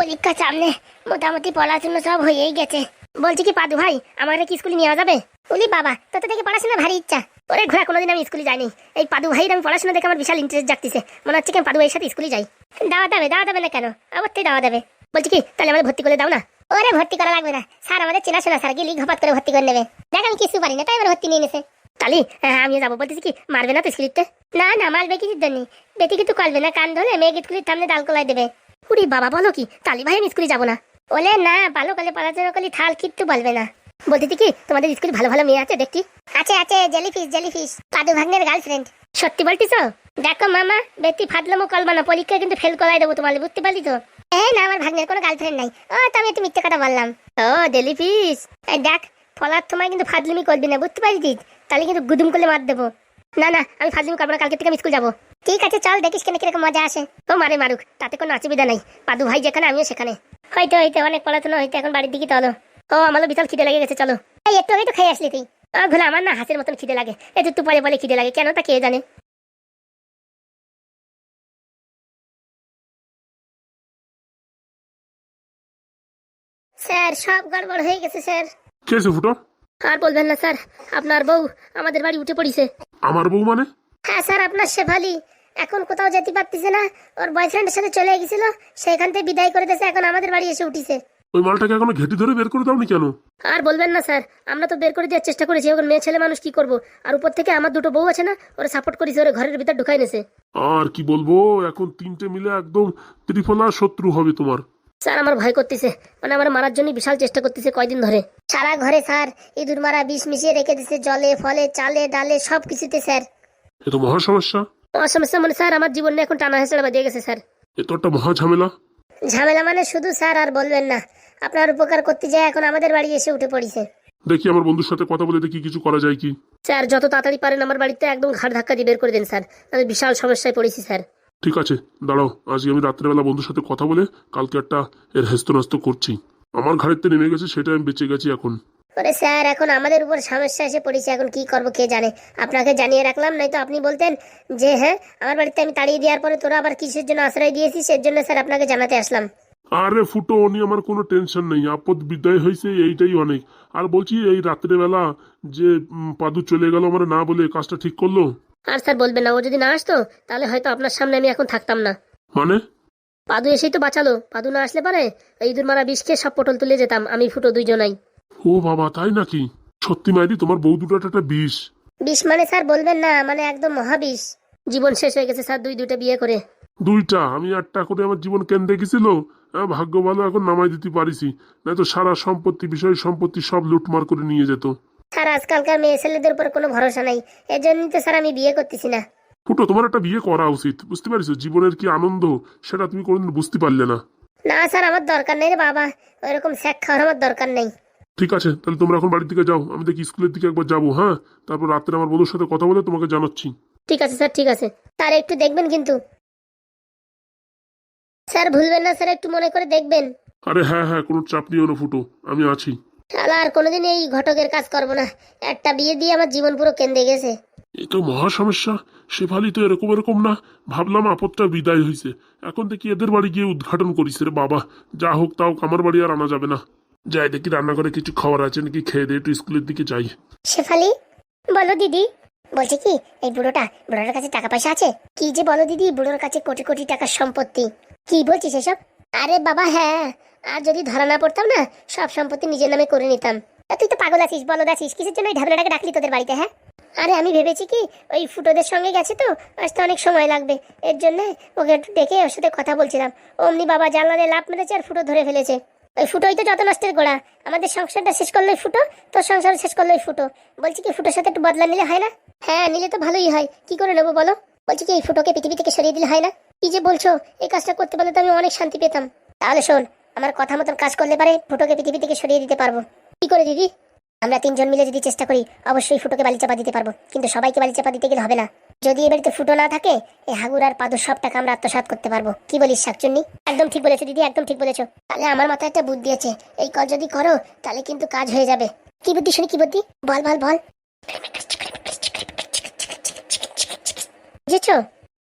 পরীক্ষা সামনে। মোটামুটি পড়াশোনা সব হয়েই গেছে। বলছি কি, পাদু ভাই, আমাকে কি স্কুলে নিয়ে যাবে? বলি বাবা, তোর তো দেখে পড়াশোনা ভারী ইচ্ছা। ওরে ঘোরা কোনোদিন আমি স্কুলে যাইনি। এই পাদু ভাইয়ের আমি পড়াশোনা দেখে আমার বিশাল ইন্টারেস্ট জাগতেছে। মনে হচ্ছে কি পাদু ভাইয়ের সাথে স্কুলে যাই। দাওয়া দেবে দাওয়া দেবে না কেন? অবশ্যই দাওয়া দেবে বলছি কি, তাহলে আমাদের ভর্তি করে দাও না? ওরে ভর্তি করা লাগবে না। স্যার আমাদের চেনাশোনা, স্যার গিয়ে ঘপাত করে ভর্তি করে নেবে। দেখ আমি কিছু পারি না, তাই আমার ভর্তি নিয়ে নিছে। তালি হ্যাঁ আমিও যাব। বলতেছি কি, মারবে না তো স্কুলিতে না না, মারবে কিছু জন্য বেটি কিন্তু করবে না, কান ধরে মেয়ে স্কুলের সামনে ডাল কলাই দেবে। উরি বাবা বলো কি তালি ভাই আমি স্কুলে যাব না। ওলে না ভালো কালে পড়াশোনা করলে থাল কিচ্ছু বলবে না। বলতে কি তোমাদের স্কুলে ভালো ভালো মেয়ে আছে, দেখছি। আছে আছে জেলিফিশ জেলিফিশ পাদু ভাগ্নের গার্লফ্রেন্ড সত্যি বলতিস? দেখো মামা, বেটি ফাটলামো কলবা না পরীক্ষা কিন্তু ফেল করাই দেবো তোমার, বুঝতে পারলি তো? এই না, আমার ভাগ্নের কোনো গার্লফ্রেন্ড নাই। ও তো আমি একটু মিথ্যে কথা বললাম। ও জেলিফিশ দেখ, ফলার সময় কিন্তু ফাজলিমি করবি না, বুঝতে পারছিস তাহলে কিন্তু গুদুম করলে মার দেবো। না না, আমি ফাজলিমি করব না, কালকে থেকে আমি স্কুল যাব। ঠিক আছে চল দেখিস কেন কীরকম মজা আসে। ও মারে মারুক তাতে কোনো অসুবিধা নাই। পাদু ভাই যেখানে আমিও সেখানে। হয়তো হয়তো অনেক পড়াশোনা হয়তো এখন বাড়ির দিকে চলো। ও আমারও বিশাল খিদে লেগে গেছে চলো। এই একটু আগে তো খেয়ে আসলি তুই। ও ঘুরে আমার না হাসির মতন খিদে লাগে। একটু একটু পরে পরে খিদে লাগে। কেন তা কে জানে? স্যার সব গড়বড় হয়ে গেছে স্যার। কে ফুটো? আর বলবেন না স্যার। আপনার বউ আমাদের বাড়ি উঠে পড়িছে। আমার বউ মানে? হ্যাঁ স্যার আপনার শেফালি এখন কোথাও যেতে পারতেছে না। ওর বয়ফ্রেন্ডের সাথে চলে গেছিল সেখান থেকে বিদায় করে দিয়েছে এখন আমাদের বাড়ি এসে উঠিছে। ওই মালটাকে এখনও ঘেটি ধরে বের করে দাওনি কেন? আর বলবেন না স্যার আমরা তো বের করে দেওয়ার চেষ্টা করেছি এখন মেয়ে ছেলে মানুষ কি করব? আর উপর থেকে আমার দুটো বউ আছে না ওরা সাপোর্ট করেছে ওরা ঘরের ভিতর ঢুকাই নেছে আর কি বলব এখন তিনটে মিলে একদম ত্রিফলা শত্রু হবে তোমার। স্যার আমার ভয় করতেছে মানে আমার মারার জন্য বিশাল চেষ্টা করতেছে কয়দিন ধরে। সারা ঘরে স্যার ইঁদুর মারা বিষ মিশিয়ে রেখে দিছে জলে ফলে চালে ডালে সব কিছুতে স্যার। এ তো মহা সমস্যা। সমস্যা মানে স্যার আমার জীবনে এখন টানা হেসড়া বাজিয়ে গেছে স্যার। এ তো একটা মহা ঝামেলা। ঝামেলা মানে শুধু স্যার আর বলবেন না। আপনার উপকার করতে যায় এখন আমাদের বাড়ি এসে উঠে পড়িছে। দেখি আমার বন্ধুর সাথে কথা বলে দেখি কিছু করা যায় কি। স্যার যত তাড়াতাড়ি পারেন আমার বাড়িতে একদম ঘাট ধাক্কা দিয়ে বের করে দেন স্যার। আমি বিশাল সমস্যায় পড়েছি স্যার। ঠিক আছে দাঁড়াও আজকে আমি রাত্রেবেলা বন্ধুর সাথে কথা বলে কালকে একটা এর হেস্ত নাস্ত করছি। আমার ঘাড়িতে নেমে গেছে সেটা আমি বেঁচে গেছি এখন। ওরে স্যার এখন আমাদের উপর সমস্যা এসে পড়েছে। এখন কি করব কে জানে? আপনাকে জানিয়ে রাখলাম নয়তো আপনি বলতেন যে হ্যাঁ আমার বাড়িতে আমি তাড়িয়ে দেওয়ার পরে তোরা আবার কিসের জন্য আশ্রয় দিয়েছিস? এর জন্য স্যার আপনাকে জানাতে আসলাম। আরে ফুটো নিয়ে আমার কোনো টেনশন নেই। আপদ বিদায় হয়েছে এইটাই অনেক। আর বলছি এই রাত্রেবেলা যে পাদু চলে গেল আমার না বলে কাজটা ঠিক করল? আর স্যার বলবেন না ও যদি না আসতো তাহলে হয়তো আপনার সামনে আমি এখন থাকতাম না। মানে? পাদু এসেই তো বাঁচালো। পাদু না আসলে পারে এই ইঁদুর মারা বিষ খেয়ে সব পটল তুলে যেতাম আমি ফুটো দুইজনাই। ও বাবা তাই নাকি? সত্যি মাইরি তোমার বউ দুটো একটা বিষ। বিষ মানে স্যার বলবেন না মানে একদম মহাবিষ। জীবন শেষ হয়ে গেছে স্যার দুই দুইটা বিয়ে করে। দুইটা? আমি একটা করে আমার জীবন কেন দেখেছিল? হ্যাঁ ভাগ্য ভালো এখন নামাই দিতে পারিছি। না তো সারা সম্পত্তি বিষয় সম্পত্তি সব লুটমার করে নিয়ে যেত। স্যার আজকালকার মেয়ে ছেলেদের উপর কোনো ভরসা নাই। এর জন্যই তো স্যার আমি বিয়ে করতেছি না। ফুটো তোমার একটা বিয়ে করা উচিত বুঝতে পারিস জীবনের কি আনন্দ সেটা তুমি কোনোদিন বুঝতে পারলে না। না স্যার আমার দরকার নেই রে বাবা। ওইরকম স্যাক খাওয়ার আমার দরকার নেই। ঠিক আছে তাহলে তোমরা এখন বাড়ির দিকে যাও আমি দেখি স্কুলের দিকে একবার যাব হ্যাঁ? তারপর রাত্রে আমার বন্ধুর সাথে কথা বলে তোমাকে জানাচ্ছি। ঠিক আছে স্যার ঠিক আছে। তার একটু দেখবেন কিন্তু। স্যার ভুলবেন না স্যার একটু মনে করে দেখবেন। আরে হ্যাঁ হ্যাঁ কোনো চাপ নিও না ফুটো আমি আছি। শালা আর কোনোদিন এই ঘটকের কাজ করব না। একটা বিয়ে দিয়ে আমার জীবন পুরো কেন্দ্রে গেছে। এ তো মহা সমস্যা শেফালি তো এরকম এরকম না। ভাবলাম আপদটা বিদায় হয়েছে এখন দেখি এদের বাড়ি গিয়ে উদ্ঘাটন করিস রে বাবা। যা হোক তাও আমার বাড়ি আর আনা যাবে না। যাই, দেখি রান্নাঘরে কিছু খাবার আছে নাকি, খেয়ে দিয়ে একটু স্কুলের দিকে যাই। শেফালি, বলো দিদি। বলছে কি, এই বুড়োটা, বুড়োটার কাছে টাকা পয়সা আছে? কি যে বলো দিদি, বুড়োর কাছে কোটি কোটি টাকার সম্পত্তি। কি বলছিস এসব? আরে বাবা হ্যাঁ। আর যদি ধরা না পড়তাম না, সব সম্পত্তি নিজের নামে করে নিতাম। তুই তো পাগল আছিস, বলদ আছিস, কিসের জন্য ওই ঢাবলাটাকে ডাকলি তোদের বাড়িতে হ্যাঁ? আরে আমি ভেবেছি কি, ওই ফুটোদের সঙ্গে গেছে তো আসতে অনেক সময় লাগবে। এর জন্য ওকে একটু ডেকে ওর সাথে কথা বলছিলাম। অমনি বাবা জানলাতে লাভ মেরেছে আর ফুটো ধরে ফেলেছে। ওই ফুটোই তো যত নষ্টের গোড়া। আমাদের সংসারটা শেষ করলোই ফুটো, তোর সংসার শেষ করলোই ফুটো। বলছি কি, ফুটোর সাথে একটু বদলা নিলে হয় না? হ্যাঁ নিলে তো ভালোই হয়। কি করে নেব বলো? বলছি কি, এই ফুটোকে পৃথিবী থেকে সরিয়ে দিলে হয় না? কি যে বলছো, এই কাজটা করতে পারলে তো আমি অনেক শান্তি পেতাম। তাহলে শোন, আমার কথা মতন কাজ করলে পারে ফুটোকে পৃথিবী থেকে সরিয়ে দিতে পারব। কি করে দিদি আমরা তিনজন মিলে যদি চেষ্টা করি, অবশ্যই ফুটোকে বালি চাপা দিতে পারব। কিন্তু সবাইকে বালি চাপা দিতে গেলে হবে না। যদি এ বাড়িতে ফুটো না থাকে, এই হাগুর আর পাদুর সব টাকা আমরা আত্মসাৎ করতে পারব। কি বলিস শাকচুন্নি? একদম ঠিক বলেছ দিদি, একদম ঠিক বলেছ। তাহলে আমার মাথায় একটা বুদ্ধি আছে। এই কল যদি করো, তাহলে কিন্তু কাজ হয়ে যাবে। কি বুদ্ধি, শুনি কি বুদ্ধি? বল বল বল। বুঝেছ?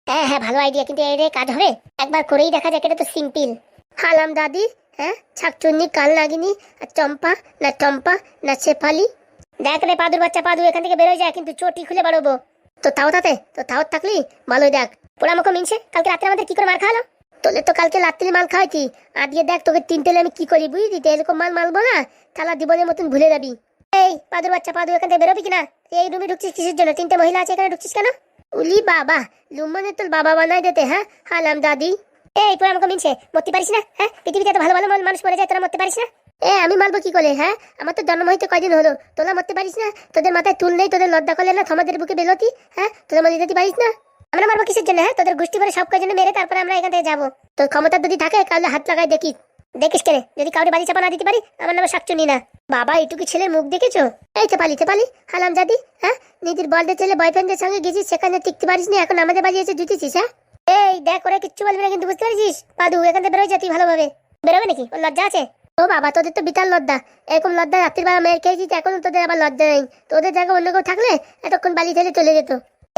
হ্যাঁ হ্যাঁ ভালো আইডিয়া কিন্তু এর কাজ হবে। একবার করেই দেখা যাক, এটা তো সিম্পল হালাম দাদি হ্যাঁ ছাকচুন্নি কাল নাগিনি, আর চম্পা, না টম্পা না শেফালি। দেখ রে পাদুর বাচ্চা, পাদু এখান থেকে বেরোয় যায়, কিন্তু চটি খুলে বাড়বো। তো তাও তাতে? তো তাও থাকলি? ভালোই দেখ। পোড়া মুখো মিনছে? কালকে রাত্রে আমাদের কি করে মার খাওয়ালো? তোলে তো কালকে রাত্রি মাল খাওয়াইছি আজকে দেখ তোকে তিন তেলে আমি কি করি বুঝলি? তো এরকম মাল মালবো না? তাহলে জীবনের মতন ভুলে যাবি। এই, পাদুর বাচ্চা পাদু এখান থেকে বেরোবি কিনা? এই রুমে ঢুকছিস কিসের জন্য? তিনটে মহিলা আছে এখানে ঢুকছিস কেন? উলি বাবা লুম্মানে তোর বাবা বানাই দিতে হ্যাঁ? হালাম দাদি। এই তোরা আমাকে মিনছে? মরতে পারিস না হ্যাঁ? পৃথিবীতে এত ভালো ভালো মানুষ মরে যায়, তোরা মরতে পারিস না? এ, আমি মারবো কি করে হ্যাঁ? আমার তো জন্ম হইতে কয়দিন হলো। তোলা মরতে পারিস না? তোদের মাথায় তুল নেই, তোদের লজ্জা করলে না থমাদের বুকে বেলতি হ্যাঁ? তোদের মধ্যে যেতে পারিস না? আমরা মারবো কিসের জন্য হ্যাঁ? তোদের গোষ্ঠী করে সব কয়জনে মেরে তারপরে আমরা এখান থেকে যাব। তোর ক্ষমতা যদি থাকে, তাহলে হাত লাগাই দেখিস। দেখিস কেন যদি কাউরে বাড়ি চাপা না দিতে পারি, আমার নামে শাকচুনি না। বাবা, এইটুকু ছেলের মুখ দেখেছ? এই তো পালি তো পালি, হালাম জাদি হ্যাঁ? নিজের বলদের ছেলে বয়ফ্রেন্ডের সঙ্গে গেছিস, সেখানে টিকতে পারিস না, এখন আমাদের বাড়ি এসে জুতেছিস হ্যাঁ? এই, দেখ, ওরা কিচ্ছু বলবি না, কিন্তু বুঝতে পারছিস? পাদু, এখান থেকে বেরোয় যা তুই ভালোভাবে। বেরোবে নাকি? ওর লজ্জা আছে? ও বাবা, তোদের তো বিতাল লজ্জা। এরকম লজ্জা রাত্রিবেলা মেয়ের খেয়েছিস এখন তোদের আবার লজ্জা নেই। তোদের জায়গায় অন্য কেউ থাকলে এতক্ষণ বাড়ি ছেড়ে চলে যেত।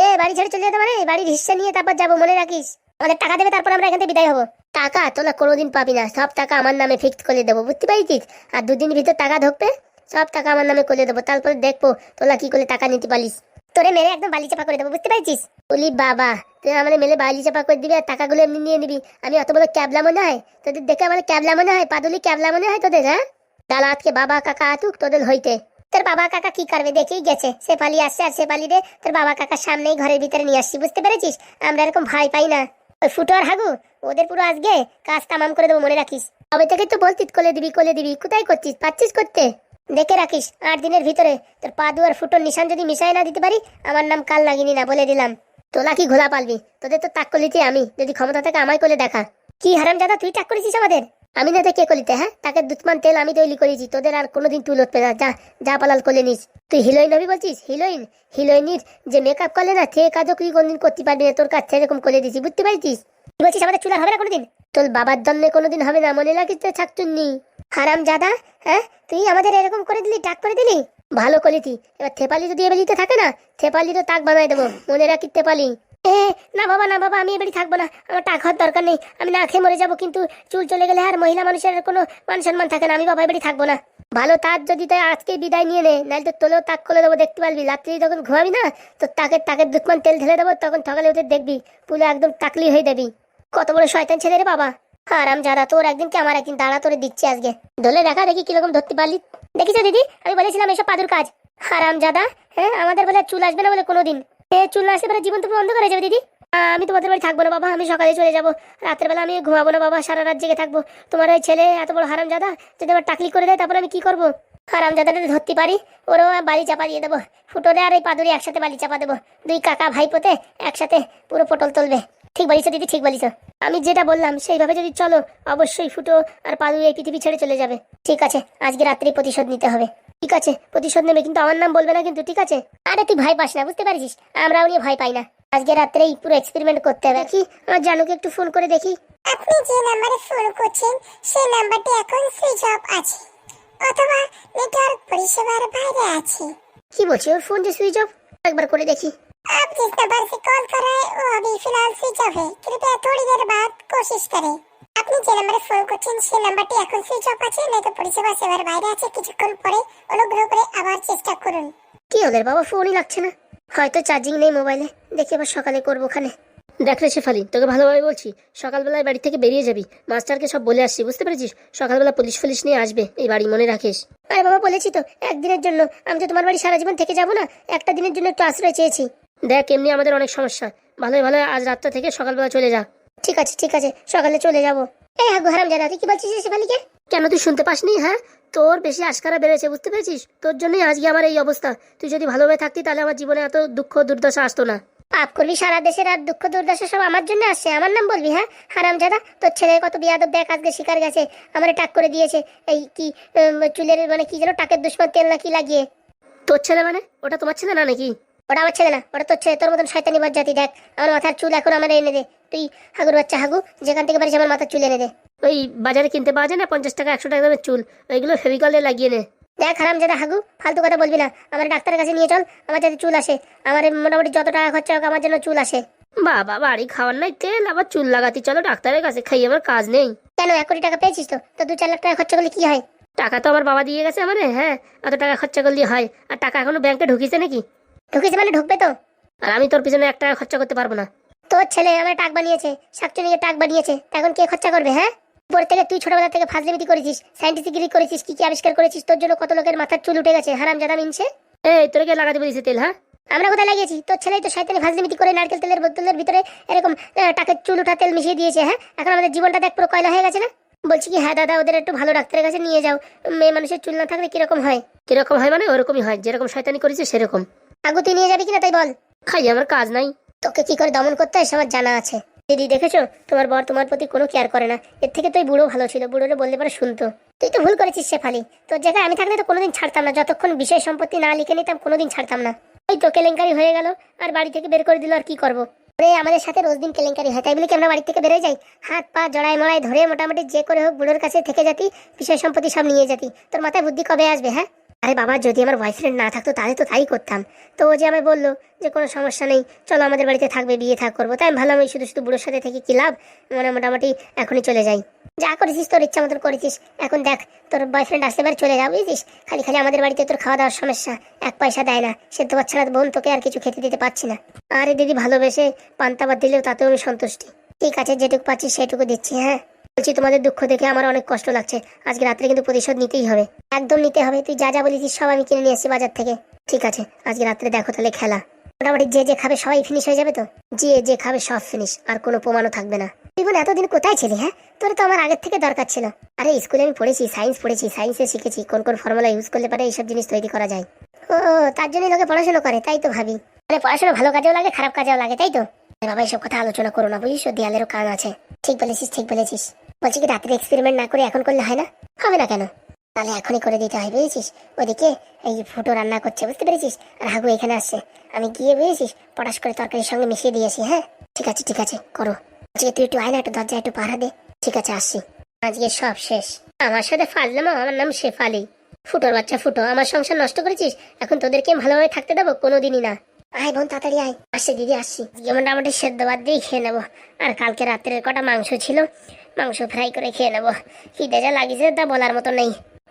এ, বাড়ি ছেড়ে চলে যেতে মানে বাড়ির হিস্সা নিয়ে তারপর যাব, মনে রাখিস? আমাদের টাকা দেবে, তারপর আমরা এখান থেকে বিদায় হব। টাকা তোলা কোনোদিন পাবি না, সব টাকা আমার নামে ফিক্সড করে দেবো, বুঝতে পারছিস? আর দুদিন ভিতর টাকা ঢুকবে, সব টাকা আমার নামে করে দেবো। তারপরে দেখব তোলা কি করে টাকা নিতে পারিস। তোরে মেরে একদম বালি চাপা করে দেবো, বুঝতে পারছিস? বলি, বাবা তুই আমার মেলে বালি চাপা করে দিবি আর টাকাগুলো এমনি নিয়ে নিবি। আমি অত বড় ক্যাবলা মনে হয়? তোদের দেখে আমার ক্যাবলা মনে হয়? পাদুলি ক্যাবলা মনে হয় তোদের হ্যাঁ? দালাতকে বাবা কাকা আতুক তোদের হইতে। তোর বাবা কাকা কি করবে? দেখেই গেছে। সে পালি আসছে আর সে পালি রে তোর বাবা কাকার সামনেই ঘরের ভিতরে নিয়ে আসছি, বুঝতে পেরেছিস? আমরা এরকম ভয় পাই না। ওই ফুটো আর হাগু, ওদের পুরো আজকে কাজ তামাম করে দেবো, মনে রাখিস? তবে থেকে তো বলতিস কোলে দিবি কোলে দিবি, কোথায় করছিস পাচ্ছিস করতে? দেখে রাখিস, আট দিনের ভিতরে তোর পা দুয়ার ফুটোর নিশান যদি মিশাই না দিতে পারি, আমার নাম কাল লাগিনি না বলে দিলাম। তোলা কি ঘোলা পালবি? তোদের তো তাক কলিতে আমি, যদি ক্ষমতা থাকে আমায় কোলে দেখা। কি হারাম দাদা তুই টাক করেছিস আমাদের? আমি না কে কলিতে হ্যাঁ? তাকে দুধমান তেল আমি তৈরি করেছি, তোদের আর কোনোদিন তুই উঠবে না। যা যা পালাল কোলে নিস। তুই হিলোইন হবি বলছিস? হিলোইন? হিলোইনির যে মেকআপ করলে না, সে কাজও তুই কোনদিন করতে পারবি না, তোর কাছে এরকম করে দিছি, বুঝতে পারছিস? তুই বলছিস, আমাদের চুলা হবে না কোনোদিন? তোর বাবার জন্মে কোনোদিন হবে না, মনে রাখিস তো ছাকচুন্নি। হারাম জাদা হ্যাঁ? তুই আমাদের এরকম করে দিলি টাক করে দিলি? ভালো কলিতি এবার থেপালি যদি এবারিতে থাকে না থেপালি তো তাক বানাই দেবো। মনে রাখি থেপালি। এ, না বাবা না বাবা, আমি এবারে থাকব না। আমার টাকা হওয়ার দরকার নেই। আমি না খেয়ে মরে যাব, কিন্তু চুল চলে গেলে আর মহিলা মানুষের কোনো মান সম্মান থাকে না। আমি বাবা এবারে থাকব না। ভালো তার যদি তাই আজকে বিদায় নিয়ে নে নাহলে তো তোলেও তাক করে দেবো, দেখতে পারবি। রাত্রি যখন ঘুমাবি না তো তাকে তাকের দুঃখমান তেল ঢেলে দেবো, তখন সকালে ওদের দেখবি পুলে একদম টাকলি হয়ে দেবি কত বড় শয়তান ছেলে রে বাবা। আরাম যারা তোর একদিন কি আমার একদিন দাঁড়া, তোরে দিচ্ছি আজকে। ধরে দেখা, দেখি কীরকম ধরতে পারলি। দেখিছো দিদি, আমি বলেছিলাম এসব পাদুর কাজ। হারাম জাদা হ্যাঁ আমাদের বলে চুল আসবে না বলে কোনোদিন। এ, চুল না আসলে পরে জীবন তো অন্ধকার হয়ে যাবে দিদি। আমি তোমাদের বাড়ি থাকব না বাবা, আমি সকালে চলে যাব। রাতের বেলা আমি ঘুমাবো না বাবা, সারা রাত জেগে থাকব। তোমার ওই ছেলে এত বড় হারাম জাদা, যদি আবার টাকলি করে দেয়, তারপর আমি কি করব? হারাম জাদাটা ধরতে পারি, ওরও বালি চাপা দিয়ে দেবো। ফুটোরে আর এই পাদুরি একসাথে বালি চাপা দেবো। দুই কাকা ভাইপোতে একসাথে পুরো পটল তুলবে। ঠিক বলিস দিদি ঠিক বলিস। আমি যেটা বললাম সেইভাবে যদি চলো অবশ্যই ফুটো আর পাদু এই পৃথিবী ছেড়ে চলে যাবে। ঠিক আছে আজকে রাত্রি প্রতিশোধ নিতে হবে। ঠিক আছে প্রতিশোধ নেবে কিন্তু আমার নাম বলবে না কিন্তু ঠিক আছে? আরে তুই ভয় পাস না বুঝতে পারছিস আমরা উনি ভয় পাই না। আজকে রাত্রেই পুরো এক্সপেরিমেন্ট করতে হবে। কি আমার জানুকে একটু ফোন করে দেখি। আপনি যে নাম্বারে ফোন করছেন সেই নাম্বারটি এখন সুইচ অফ আছে। অথবা নেটওয়ার্ক পরিষেবার বাইরে আছে। কি বলছি ওর ফোন যে সুইচ অফ একবার করে দেখি। आप जिस नंबर से कॉल कर रहे हैं वो अभी फिलहाल स्विच ऑफ है कृपया थोड़ी देर बाद कोशिश करें আপনি যে নম্বরে ফোন করছেন সেই নাম্বারটি এখন সুইচ অফ আছে নয়তো পরিষেবা সেবার বাইরে আছে কিছুক্ষণ পরে অনুগ্রহ করে আবার চেষ্টা করুন কি ওদের বাবা ফোনই লাগছে না হয়তো চার্জিং নেই মোবাইলে দেখি আবার সকালে করবো ওখানে দেখ রে শেফালি তোকে ভালোভাবে বলছি সকালবেলায় বাড়ি থেকে বেরিয়ে যাবি মাস্টারকে সব বলে আসছি বুঝতে পেরেছিস সকালবেলা পুলিশ ফুলিশ নিয়ে আসবে এই বাড়ি মনে রাখিস আরে বাবা বলেছি তো একদিনের জন্য আমি তো তোমার বাড়ি সারা জীবন থেকে যাবো না একটা দিনের জন্য একটু আশ্রয় চেয়েছি দেখ এমনি আমাদের অনেক সমস্যা। ভালোই ভালো আজ রাতটা থেকে সকালবেলা চলে যা। ঠিক আছে ঠিক আছে সকালে চলে যাব। এই হাগু হারাম তুই কি বলছিস শেফালিকে কেন তুই শুনতে পাসনি হ্যাঁ? তোর বেশি আশকারা বেড়েছে বুঝতে পেরেছিস? তোর জন্যই আজকে আমার এই অবস্থা। তুই যদি ভালোভাবে থাকতি তাহলে আমার জীবনে এত দুঃখ দুর্দশা আসতো না। পাপ করবি সারা দেশের আর দুঃখ দুর্দশা সব আমার জন্য আসছে। আমার নাম বলবি হ্যাঁ? হারাম জাদা তোর ছেলে কত বিয়াদব দেখ আজকে শিকার গেছে। আমার টাক করে দিয়েছে। এই কি চুলের মানে কি যেন টাকের দুশ্মন তেল না কি লাগিয়ে। তোর ছেলে মানে? ওটা তোমার ছেলে না নাকি? ওটা আমার ছেলে না ওটা তোর ছেলে তোর মতন শয়তানি জাতি দেখ আমার মাথার চুল এখন আমার এনে দে। তুই হাগুর বাচ্চা হাগু যেখান থেকে পারিস আমার মাথার চুল এনে দে। ওই বাজারে কিনতে পাওয়া যায় না পঞ্চাশ টাকা একশো টাকা দামের চুল ওইগুলো ফেভিকলে লাগিয়ে নে দেখ হারাম যাতে হাগু ফালতু কথা বলবি না। আমার ডাক্তারের কাছে নিয়ে চল আমার যাতে চুল আসে। আমার মোটামুটি যত টাকা খরচা হোক আমার জন্য চুল আসে। বাবা বাড়ি খাওয়ার নাই তেল আবার চুল লাগাতে। চলো ডাক্তারের কাছে খাই আমার কাজ নেই। কেন এক কোটি টাকা পেয়েছিস তো? তো দু চার লাখ টাকা খরচা করলে কি হয়? টাকা তো আমার বাবা দিয়ে গেছে আমার হ্যাঁ এত টাকা খরচা করলে হয়। আর টাকা এখনও ব্যাংকে ঢুকিছে নাকি? ঢুকিছে মানে ঢুকবে তো? আর আমি তোর পিছনে এক টাকা খরচা করতে পারব না। তোর ছেলে আমার টাক বানিয়েছে শাকচুনিকে টাক বানিয়েছে এখন কে খরচা করবে হ্যাঁ? উপর থেকে তুই ছোটবেলা থেকে ফাজলিমিতি করেছিস সাইন্টিফিক করেছিস কি কি আবিষ্কার করেছিস তোর জন্য কত লোকের মাথার চুল উঠে গেছে হারাম জাদা মিনছে? এই তোর কে লাগাতে বলেছে তেল হ্যাঁ? আমরা কোথায় লাগিয়েছি? তোর ছেলেই তো শয়তানি ফাজলিমিতি করে নারকেল তেলের বোতলের ভিতরে এরকম টাকের চুল উঠা তেল মিশিয়ে দিয়েছে হ্যাঁ? এখন আমাদের জীবনটা দেখ পুরো কয়লা হয়ে গেছে না? বলছি কি হ্যাঁ দাদা ওদের একটু ভালো ডাক্তারের কাছে নিয়ে যাও। মেয়ে মানুষের চুল না থাকলে কীরকম হয়? কীরকম হয় মানে ওরকমই হয় যেরকম শয়তানি করেছে সেরকম। আগু তুই নিয়ে যাবি কিনা তাই বল। খাই আমার কাজ নাই। তোকে কি করে দমন করতে হয় সবার জানা আছে। দিদি দেখেছ? তোমার বর তোমার প্রতি কোনো কেয়ার করে না। এর থেকে তুই বুড়ো ভালো ছিল। বুড়োরে বললে পরে শুনতো। তুই তো ভুল করেছিস শেফালি। তোর জায়গায় আমি থাকলে তো কোনোদিন ছাড়তাম না। যতক্ষণ বিষয় সম্পত্তি না লিখে নিতাম কোনোদিন ছাড়তাম না। ওই তো কেলেঙ্কারি হয়ে গেল। আর বাড়ি থেকে বের করে দিল আর কি করব? রে আমাদের সাথে রোজ দিন কেলেঙ্কারি হয়। তাই বলে কি আমরা বাড়ি থেকে বেরোয় যাই? হাত পা জড়াই মড়াই ধরে মোটামুটি যে করে হোক বুড়োর কাছে থেকে যাতি বিষয় সম্পত্তি সব নিয়ে যাতি। তোর মাথায় বুদ্ধি কবে আসবে হ্যাঁ? আরে বাবা, যদি আমার বয়ফ্রেন্ড না থাকতো, তাহলে তো তাই করতাম। তো ও যে আমায় বলল যে, কোনো সমস্যা নেই, চলো আমাদের বাড়িতে থাকবে, বিয়ে থাক করব। তাই ভাবলাম আমি শুধু শুধু বুড়োর সাথে থেকে কি লাভ? মানে মোটামুটি এখনই চলে যাই। যা করেছিস তোর ইচ্ছা মতন করেছিস। এখন দেখ, তোর বয়ফ্রেন্ড আসতে পারে চলে যাও, বুঝছিস? খালি খালি আমাদের বাড়িতে তোর খাওয়া দাওয়ার সমস্যা, এক পয়সা দেয় না। সে তো বাচ্চারা বোন তোকে আর কিছু খেতে দিতে পারছি না। আরে দিদি, ভালোবেসে পান্তাবাদ দিলেও তাতেও আমি সন্তুষ্টি। ঠিক আছে, যেটুকু পাচ্ছি সেটুকু দিচ্ছি হ্যাঁ? বলছি, তোমাদের দুঃখ দেখে আমার অনেক কষ্ট লাগছে। আজকে রাত্রে কিন্তু প্রতিশোধ নিতেই হবে। একদম নিতে হবে। তুই যা যা বলেছিস সব আমি কিনে নিয়ে আসছি বাজার থেকে। ঠিক আছে, আজকে রাত্রে দেখো তাহলে খেলা। মোটামুটি যে যে খাবে সবাই ফিনিশ হয়ে যাবে তো? যে যে খাবে সব ফিনিশ আর কোনো প্রমাণও থাকবে না। তুই বোন এতদিন কোথায় ছিলি হ্যাঁ? তোর তো আমার আগের থেকে দরকার ছিল। আরে স্কুলে আমি পড়েছি সায়েন্স পড়েছি সায়েন্সে শিখেছি, কোন কোন ফর্মুলা ইউজ করলে পারে এইসব জিনিস তৈরি করা যায়। ও, তার জন্যই লোকে পড়াশোনা করে, তাই তো ভাবি। মানে পড়াশোনা ভালো কাজেও লাগে, খারাপ কাজেও লাগে, তাই তো? বাবা, এসব কথা আলোচনা করো না বুঝিস দেয়ালেরও কান আছে। ঠিক বলেছিস ঠিক বলেছিস। বলছি কি, রাত্রে এক্সপেরিমেন্ট না করে এখন করলে হয় না? হবে না কেন? তাহলে এখনই করে দিতে হয়, বুঝেছিস? ওদিকে এই ফুটো রান্না করছে, বুঝতে পেরেছিস? এখানে আসছে। আমি গিয়ে, বুঝেছিস, পটাশ করে তরকারির সঙ্গে মিশিয়ে দিয়েছি হ্যাঁ? ঠিক আছে ঠিক আছে, করো। তুই একটু আয় না, একটু দরজা একটু পাহারা দে। ঠিক আছে, আসছি। আজকে সব শেষ। আমার সাথে ফাললাম আমার নাম শেফালি। ফুটোর বাচ্চা ফুটো, আমার সংসার নষ্ট করেছিস? এখন তোদেরকে ভালোভাবে থাকতে দেবো? কোনোদিনই না। আয় বোন, তাড়াতাড়ি আয়। আসছি, দিদি, আসছি। মোটামুটি সেদ্ধ বাদ দিয়ে খেয়ে নেব। আর কালকে রাত্রের কটা মাংস ছিল, মাংস ফ্রাই করে খেয়ে নেব। খিদে যা লাগিয়েছে, তা বলার মতো নেই।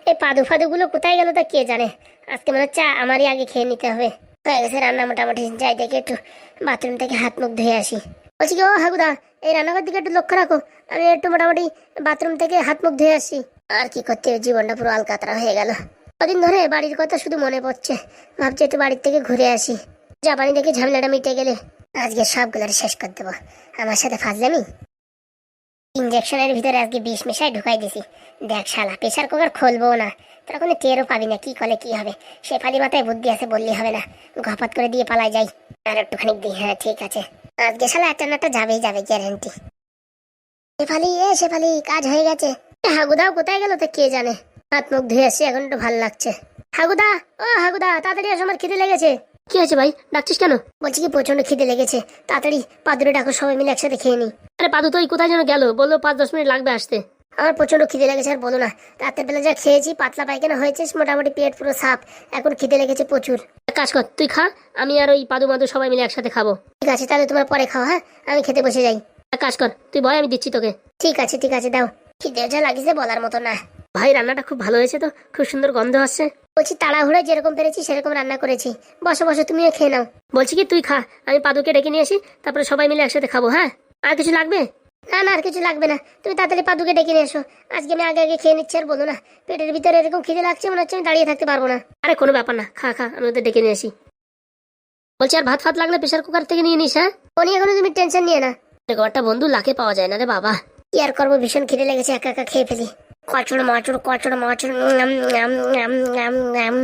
এই পাদু ফাদুগুলো কোথায় গেল তা কে জানে? আজকে মনে হচ্ছে আমারই আগে খেয়ে নিতে হবে। হয়ে গেছে রান্না মোটামুটি। যাই দেখে একটু বাথরুম থেকে হাত মুখ ধুয়ে আসি। বলছি কি, ও হাগুদা, এই রান্নাঘর দিকে একটু লক্ষ্য রাখো। আমি একটু মোটামুটি বাথরুম থেকে হাত মুখ ধুয়ে আসি। আর কি করতে, জীবনটা পুরো আলকাতরা হয়ে গেল। কদিন ধরে বাড়ির কথা শুধু মনে পড়ছে। ভাবছি একটু বাড়ির থেকে ঘুরে আসি। জাপানি দেখে ঝামেলাটা মিটে গেলে আজকে সবগুলোর শেষ করে দেবো। আমার সাথে ফাজলামি? ইঞ্জেকশনের ভিতরে আজকে বিষ মিশাই ঢুকাই দিছি। দেখ শালা প্রেশার কুকার খুলবো না। তোরা কোনো টেরও পাবি না, কি কলে কি হবে। সে ফালি মাথায় বুদ্ধি আছে বললি হবে না। ঘপাত করে দিয়ে পালাই যাই। আর একটুখানি দিই হ্যাঁ ঠিক আছে। আজকে শালা একটা না একটা যাবেই যাবে গ্যারেন্টি শেফালি এ শেফালি কাজ হয়ে গেছে। হাগুদাও কোথায় গেল তো, কে জানে? হাত মুখ ধুয়ে আসছি, এখন একটু ভালো লাগছে। হাগুদা, ও হাগুদা, তাড়াতাড়ি আসো, আমার খিদে লেগেছে। কি হয়েছে ভাই? ডাকছিস কেন? বলছি কি প্রচণ্ড খিদে লেগেছে। তাড়াতাড়ি পাদুরে ডাকো সবাই মিলে একসাথে খেয়ে নি আরে পাদু তো কোথায় যেন গেল? বলল পাঁচ দশ মিনিট লাগবে আসতে। আমার প্রচণ্ড খিদে লেগেছে আর বলো না। রাতের বেলা যা খেয়েছি পাতলা পায়খানা হয়েছে মোটামুটি পেট পুরো সাপ এখন খিদে লেগেছে প্রচুর। কাজ কর তুই খা আমি আর ওই পাদু মাদু সবাই মিলে একসাথে খাব। ঠিক আছে তাহলে তোমার পরে খাও হ্যাঁ? আমি খেতে বসে যাই। এক কাজ কর তুই ভয় আমি দিচ্ছি তোকে। ঠিক আছে ঠিক আছে দাও। খিদে যা লাগিছে বলার মতো না। ভাই রান্নাটা খুব ভালো হয়েছে তো? খুব সুন্দর গন্ধ আসছে। বলছি তাড়াহুড়ো যেরকম পেরেছি সেরকম রান্না করেছি। বসো বসো তুমিও খেয়ে নাও। বলছি কি তুই খা। আমি পাদুকে ডেকে নিয়ে আসি তারপরে সবাই মিলে একসাথে খাব হ্যাঁ? আর কিছু লাগবে? না না আর কিছু লাগবে না। তুমি তাড়াতাড়ি পাদুকে ডেকে নিয়ে এসো। আজকে আমি আগে আগে খেয়ে নিচ্ছি আর বলো না। পেটের ভিতরে এরকম খিদে লাগছে মনে হচ্ছে আমি দাঁড়িয়ে থাকতে পারব না। আরে কোনো ব্যাপার না। খা খা আমি ওদের ডেকে নিয়ে আসি। বলছি আর ভাত ফাত লাগলে প্রেশার কুকার থেকে নিয়ে নিস হ্যাঁ? ও নিয়ে এখনও তুমি টেনশন নিয়ে না। একটা বন্ধু লাখে পাওয়া যায় না রে বাবা। কি আর করব ভীষণ খিদে লেগেছে একা একা খেয়ে ফেলি। উম, উম, উম, উম।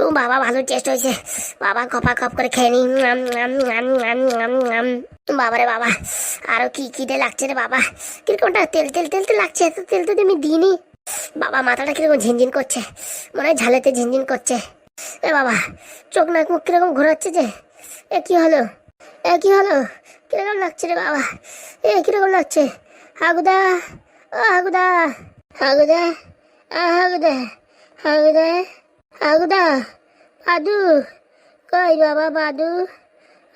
ও বাবা ভালো টেস্ট হয়েছে বাবা কপা কপ করে খেয়ে নি বাবারে বাবা আরও কি খিদে লাগছে রে বাবা কিরকমটা তেল তেল তেল তেল লাগছে এত তেল তো তুমি দিইনি বাবা মাথাটা কীরকম ঝিনঝিন করছে মনে হয় ঝালেতে ঝিনঝিন করছে এ বাবা চোখ নাক মুখ কীরকম ঘোরাচ্ছে যে এ কি হলো এ কি হলো কীরকম লাগছে রে বাবা এ কীরকম লাগছে হাগুদা ও হাগুদা হাগুদা আ হাগুদা হাগুদা হাগুদা পাদু কই বাবা পাদু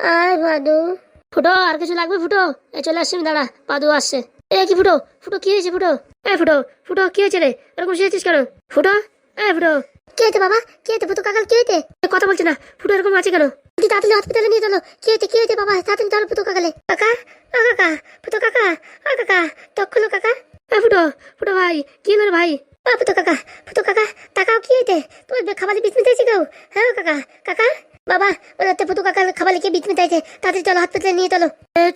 আয় পাদু ফুটো আর কিছু লাগবে ফুটো এ চলে আসছি দাঁড়া পাদু আসছে এ কি ফুটো ফুটো কি হয়েছে ফুটো এ ফুটো ফুটো কি হয়েছে রে এরকম শুয়েছিস কেন ফুটো এ ফুটো কি হয়েছে বাবা কি হয়েছে ফুটো কাকাল কি হয়েছে কথা বলছে না ফুটো এরকম আছে কেন তুই তাড়াতাড়ি হসপিটালে নিয়ে চলো কি হয়েছে কি হয়েছে বাবা তাড়াতাড়ি চলো ফুটো কাকালে কাকা কাকা ফুটো কাকা কাকা তখন কাকা ফুটো ফুটো ভাই, কি হলো ভাই? ফুটো কাকা ফুটো কাকা তাকাও কি হয়েছে তোমার খাবারে বিষ মিটাইছে কেউ? হ্যাঁ কাকা কাকা? বাবা ওনাতে ফুটো কাকার খাবার লিখে বিষ মিটাইছে। তাড়াতাড়ি চলো হসপিটালে নিয়ে চলো।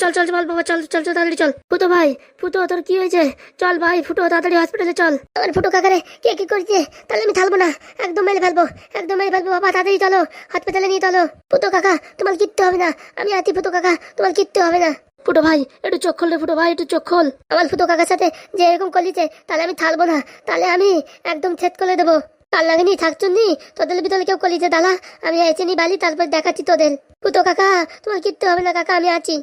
চল চল চল, বাবা, চল চল চল, তাড়াতাড়ি চল। ফুটো ভাই, ফুটো, তোর কি হয়েছে? চল ভাই, ফুটো, তাড়াতাড়ি হসপিটালে চল। আমার ফুটো কাকারে, কে কি করছে? তাহলে আমি থাকব না। একদম মেরে ফেলব, একদম মেরে ফেলব। বাবা, তাড়াতাড়ি চলো হসপিটালে নিয়ে চলো। ফুটো কাকা, তোমার কিচ্ছু হবে না। আমি আছি, ফুটো কাকা, তোমার কিচ্ছু হবে না। ফুটো ভাই, একটু চোখ খোল রে ফুটো ভাই, একটু চোখ খোল। আমার ফুটো কাকার সাথে যে এরকম করলিছে তাহলে আমি থাকব না। তাহলে আমি একদম ছেদ করে দেবো। তার লাগেনি থাকছুন নি তোদের ভিতরে কেউ কলিছে দালা। আমি এসে নি বালি, তারপর দেখাচ্ছি তোদের। ফুটো কাকা, তোমার কিচ্ছু হবে না কাকা, আমি আছি।